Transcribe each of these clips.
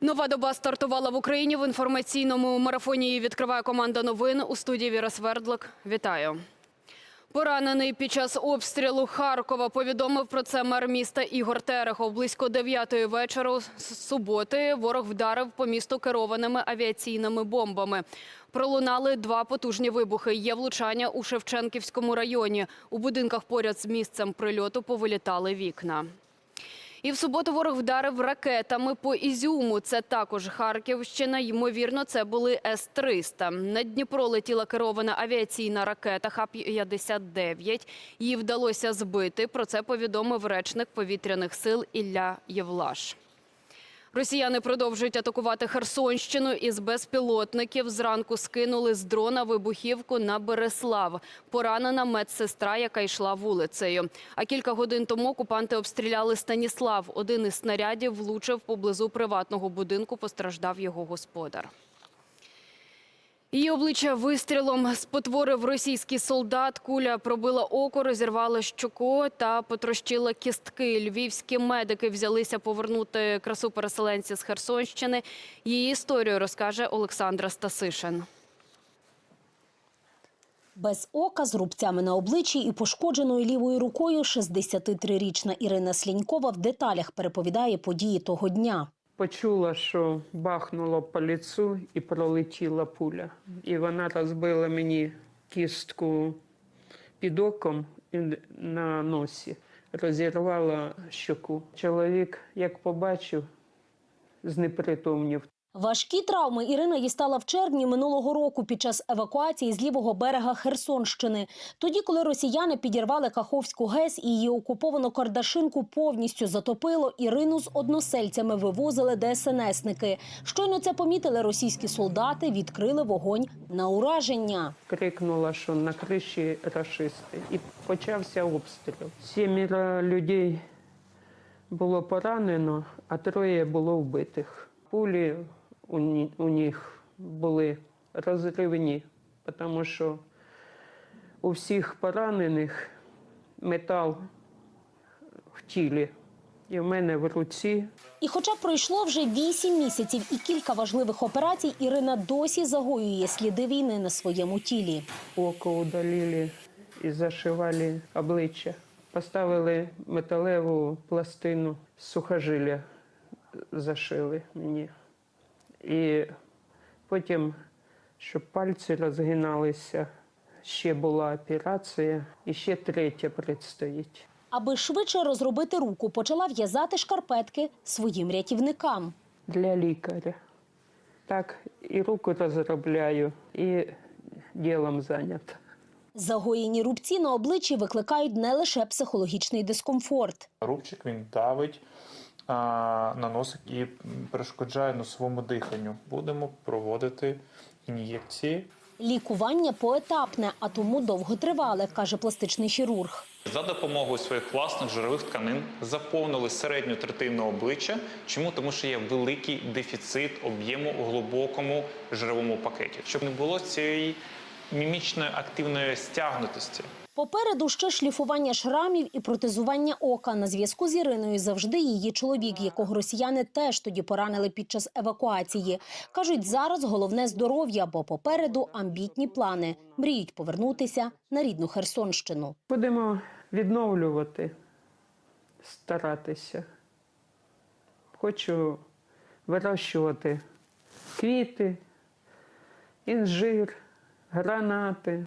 Нова доба стартувала в Україні в інформаційному марафоні. Її відкриває команда новин у студії Віра Свердлик. Вітаю. Поранений під час обстрілу Харкова повідомив про це мер міста Ігор Терехов. Близько 9 вечора з суботи ворог вдарив по місту керованими авіаційними бомбами. Пролунали два потужні вибухи. Є влучання у Шевченківському районі. У будинках поряд з місцем прильоту повилітали вікна. І в суботу ворог вдарив ракетами по Ізюму. Це також Харківщина. Ймовірно, це були С-300. На Дніпро летіла керована авіаційна ракета Х-59. Її вдалося збити. Про це повідомив речник повітряних сил Ілля Євлаш. Росіяни продовжують атакувати Херсонщину із безпілотників. Зранку скинули з дрона вибухівку на Береслав. Поранена медсестра, яка йшла вулицею. А кілька годин тому окупанти обстріляли Станіслав. Один із снарядів влучив поблизу приватного будинку. Постраждав його господар. Її обличчя вистрілом спотворив російський солдат. Куля пробила око, розірвала щоку та потрощила кістки. Львівські медики взялися повернути красу переселенці з Херсонщини. Її історію розкаже Олександра Стасишин. Без ока, з рубцями на обличчі і пошкодженою лівою рукою 63-річна Ірина Слінькова в деталях переповідає події того дня. Почула, що бахнуло по лицю і пролетіла пуля. І вона розбила мені кістку під оком і на носі, розірвала щоку. Чоловік, як побачив, знепритомнів. Важкі травми Ірина дістала в червні минулого року під час евакуації з лівого берега Херсонщини. Тоді, коли росіяни підірвали Каховську ГЕС і її окуповану Кардашинку повністю затопило, Ірину з односельцями вивозили ДСНСники. Щойно це помітили російські солдати, відкрили вогонь на ураження. Крикнула, що на криші рашисти. І почався обстріл. Сімеро людей було поранено, а троє було вбитих. Пулі у, у них були розривні, тому що у всіх поранених метал в тілі. І в мене в руці І хоча пройшло вже вісім місяців і кілька важливих операцій, Ірина досі загоює сліди війни на своєму тілі. око удалили і зашивали обличчя. Поставили металеву пластину сухожилля, зашили мені. І потім, щоб пальці розгиналися, ще була операція, і ще третя предстоїть. Аби швидше розробити руку, почала в'язати шкарпетки своїм рятівникам. Для лікаря. Так, і руку розробляю, і ділом зайнята. Загоєні рубці на обличчі викликають не лише психологічний дискомфорт. Рубчик він давить на носик і перешкоджає носовому диханню. Будемо проводити ін'єкції. Лікування поетапне, а тому довготривале, каже пластичний хірург. За допомогою своїх власних жирових тканин заповнили середню третину обличчя. Чому? Тому що є великий дефіцит об'єму у глибокому жировому пакеті, щоб не було цієї мімічної активної стягнутості. Попереду ще шліфування шрамів і протезування ока. На зв'язку з Іриною завжди її чоловік, якого росіяни теж тоді поранили під час евакуації. Кажуть, зараз головне здоров'я, бо попереду амбітні плани. Мріють повернутися на рідну Херсонщину. Будемо відновлювати, старатися. Хочу вирощувати квіти, інжир, гранати.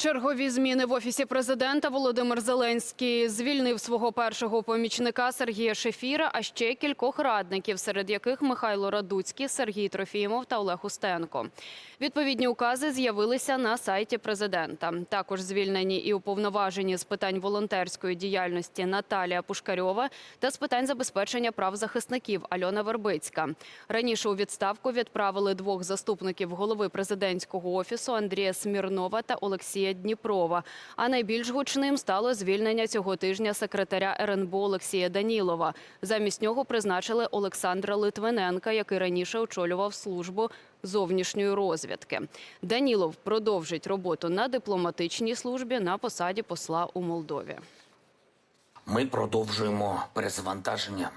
Чергові зміни в офісі президента Володимир Зеленський звільнив свого першого помічника Сергія Шефіра, а ще кількох радників, серед яких Михайло Радуцький, Сергій Трофімов та Олег Устенко. Відповідні укази з'явилися на сайті президента. Також звільнені і уповноважені з питань волонтерської діяльності Наталія Пушкарьова та з питань забезпечення прав захисників Альона Вербицька. Раніше у відставку відправили двох заступників голови президентського офісу Андрія Смірнова та Олексія Дніпрова. А найбільш гучним стало звільнення цього тижня секретаря РНБО Олексія Данілова. Замість нього призначили Олександра Литвиненка, який раніше очолював службу зовнішньої розвідки. Данілов продовжить роботу на дипломатичній службі на посаді посла у Молдові. Ми продовжуємо перезавантаження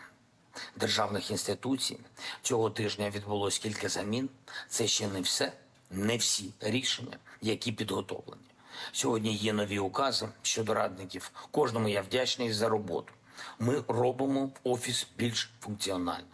державних інституцій. Цього тижня відбулось кілька замін. Це ще не все, не всі рішення, які підготовлені. Сьогодні є нові укази щодо радників. Кожному я вдячний за роботу. Ми робимо офіс більш функціональним.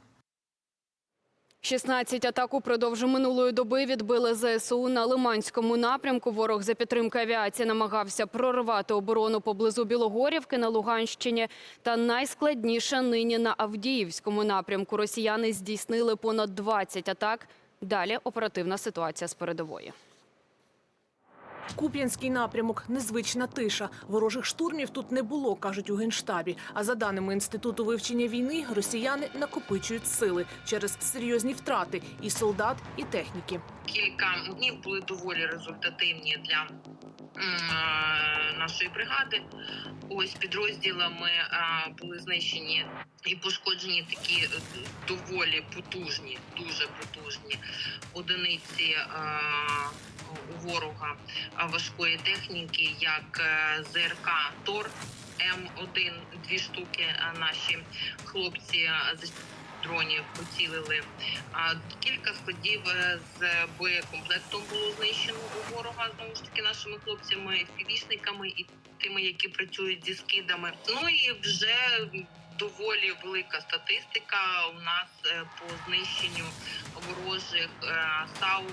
16 атак упродовж минулої доби відбили ЗСУ на Лиманському напрямку. Ворог за підтримки авіації намагався проривати оборону поблизу Білогорівки на Луганщині. Та найскладніше нині на Авдіївському напрямку. Росіяни здійснили понад 20 атак. Далі оперативна ситуація з передової. Куп'янський напрямок незвична тиша. Ворожих штурмів тут не було, кажуть у генштабі. А за даними інституту вивчення війни, росіяни накопичують сили через серйозні втрати і солдат, і техніки. кілька днів були доволі результативні для е, нашої бригади. Ось підрозділами е, були знищені і пошкоджені такі е, доволі потужні, дуже потужні одиниці ворога е, важкої техніки, як е, ЗРК Тор М1, дві штуки. Наші хлопці з дронів поцілили. Кілька складів е, з боєкомплектом було знищено у ворога знову ж таки нашими хлопцями, фівішниками і тими, які працюють зі скидами. Ну і вже доволі велика статистика у нас е, по знищенню ворожих САУ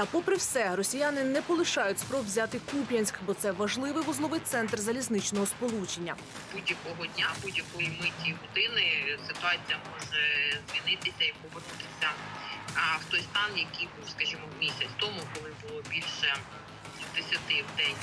Та, попри все, росіяни не полишають спроб взяти Куп'янськ, бо це важливий вузловий центр залізничного сполучення. будь-якого дня, будь-якої миті години ситуація може змінитися і повернутися а, в той стан, який був, скажімо, місяць тому, коли було більше 10 в день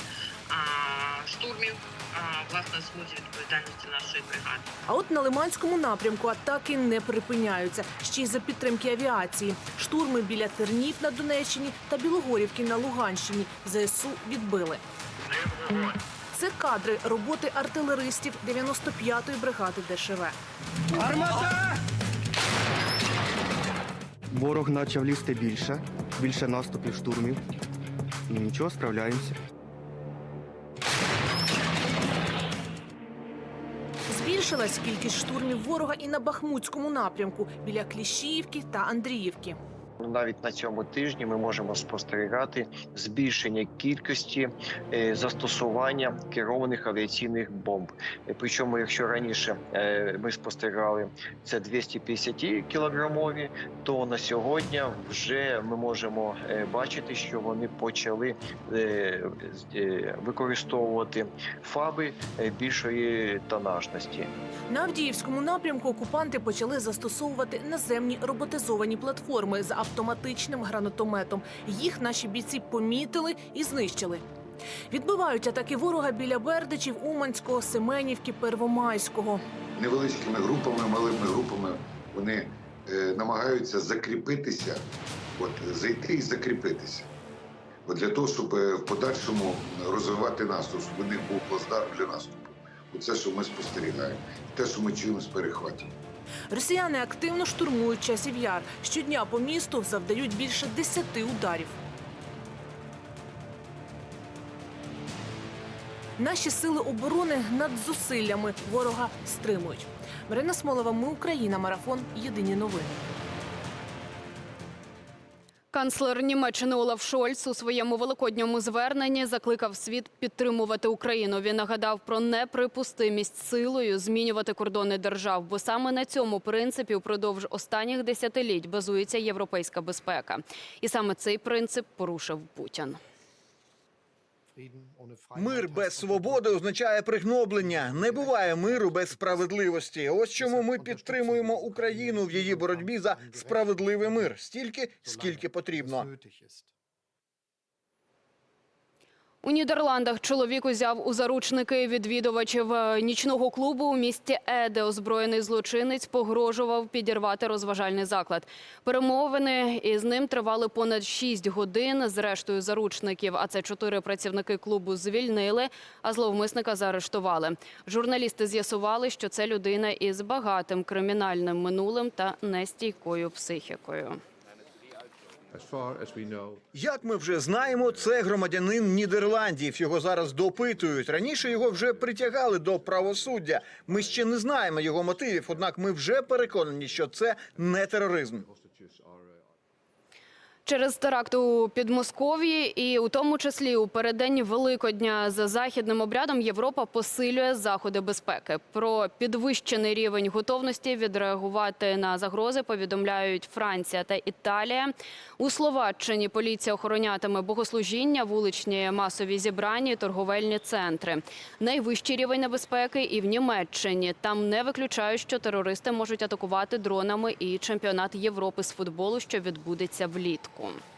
штурмів, а, власне, смузі відповідальності нашої бригади. А от на Лиманському напрямку атаки не припиняються. Ще й за підтримки авіації. Штурми біля Тернів на Донеччині та Білогорівки на Луганщині ЗСУ відбили. Це кадри роботи артилеристів 95-ї бригади ДШВ. Ворог почав лізти більше, більше наступів, штурмів. Ну нічого, справляємося. Збільшилась кількість штурмів ворога і на Бахмутському напрямку біля Кліщіївки та Андріївки. Навіть на цьому тижні ми можемо спостерігати збільшення кількості е, застосування керованих авіаційних бомб. Е, Причому, якщо раніше е, ми спостерігали це 250 кілограмові, то на сьогодні вже ми можемо бачити, що вони почали використовувати фаби більшої тонажності. На Авдіївському напрямку окупанти почали застосовувати наземні роботизовані платформи з автоматичним гранатометом. Їх наші бійці помітили і знищили. Відбивають атаки ворога біля Бердичів, Уманського, Семенівки, Первомайського. невеличкими групами, малими групами вони е, намагаються закріпитися, от зайти і закріпитися. От для того, щоб е, в подальшому розвивати наступ, щоб у них був плацдарм для наступу. Оце, що ми спостерігаємо, те, що ми чуємо з перехватів. Росіяни активно штурмують часів яр. Щодня по місту завдають більше десяти ударів. Наші сили оборони над зусиллями ворога стримують. Марина Смолова, ми Україна. Марафон. Єдині новини. Канцлер Німеччини Олаф Шольц у своєму великодньому зверненні закликав світ підтримувати Україну. Він нагадав про неприпустимість силою змінювати кордони держав, бо саме на цьому принципі упродовж останніх десятиліть базується європейська безпека. І саме цей принцип порушив Путін. Мир без свободи означає пригноблення. Не буває миру без справедливості. Ось чому ми підтримуємо Україну в її боротьбі за справедливий мир стільки, скільки потрібно. У Нідерландах чоловік узяв у заручники відвідувачів е, нічного клубу у місті Еде. Озброєний злочинець погрожував підірвати розважальний заклад. Перемовини із ним тривали понад 6 годин. Зрештою, заручників, а це чотири працівники клубу, звільнили, а зловмисника заарештували. Журналісти з'ясували, що це людина із багатим кримінальним минулим та нестійкою психікою. Як ми вже знаємо, це громадянин Нідерландів. Його зараз допитують. Раніше його вже притягали до правосуддя. Ми ще не знаємо його мотивів, однак ми вже переконані, що це не тероризм. Через теракт у Підмосков'ї і у тому числі у переддень Великодня за західним обрядом Європа посилює заходи безпеки. Про підвищений рівень готовності відреагувати на загрози повідомляють Франція та Італія. У Словаччині поліція охоронятиме богослужіння, вуличні масові зібрання, і торговельні центри. Найвищий рівень небезпеки і в Німеччині. Там не виключають, що терористи можуть атакувати дронами і чемпіонат Європи з футболу, що відбудеться влітку. con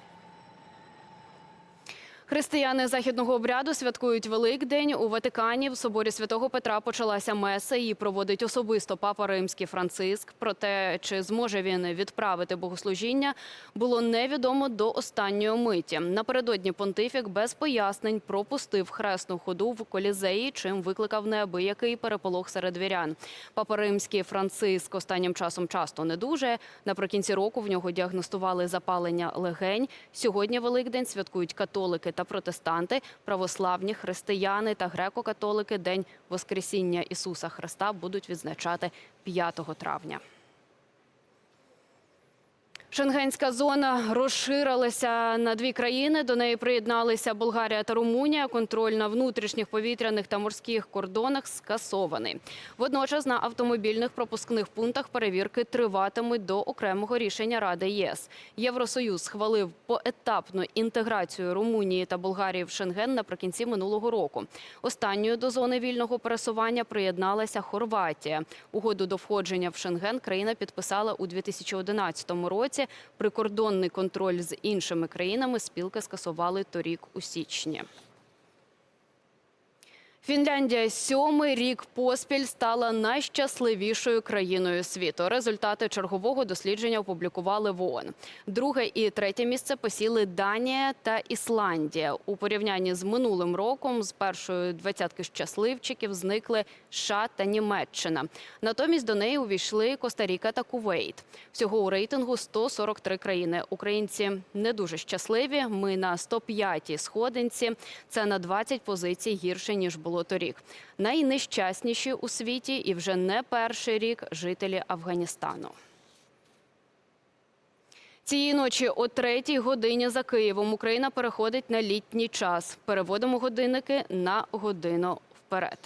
Християни західного обряду святкують Великдень у Ватикані. В соборі святого Петра почалася меса. Її проводить особисто папа Римський Франциск. Про те, чи зможе він відправити богослужіння, було невідомо до останньої миті. Напередодні понтифік без пояснень пропустив хресну ходу в колізеї, чим викликав неабиякий переполох серед вірян. Папа Римський Франциск останнім часом часто не дуже. Наприкінці року в нього діагностували запалення легень. Сьогодні Великдень святкують католики та протестанти, православні християни та греко-католики. День Воскресіння Ісуса Христа будуть відзначати 5 травня. Шенгенська зона розширилася на дві країни. До неї приєдналися Болгарія та Румунія. Контроль на внутрішніх повітряних та морських кордонах скасований. Водночас на автомобільних пропускних пунктах перевірки триватимуть до окремого рішення Ради ЄС. Євросоюз схвалив поетапну інтеграцію Румунії та Болгарії в Шенген наприкінці минулого року. Останньою до зони вільного пересування приєдналася Хорватія. Угоду до входження в Шенген країна підписала у 2011 році. Прикордонний контроль з іншими країнами спілки скасували торік у січні. Фінляндія сьомий рік поспіль стала найщасливішою країною світу. Результати чергового дослідження опублікували в ООН. Друге і третє місце посіли Данія та Ісландія. У порівнянні з минулим роком з першої двадцятки щасливчиків зникли США та Німеччина. Натомість до неї увійшли Коста-Ріка та Кувейт. Всього у рейтингу 143 країни. Українці не дуже щасливі. Ми на 105-й сходинці. Це на 20 позицій гірше ніж було торік. Найнещасніші у світі і вже не перший рік жителі Афганістану. Цієї ночі о третій годині за Києвом Україна переходить на літній час. Переводимо годинники на годину вперед.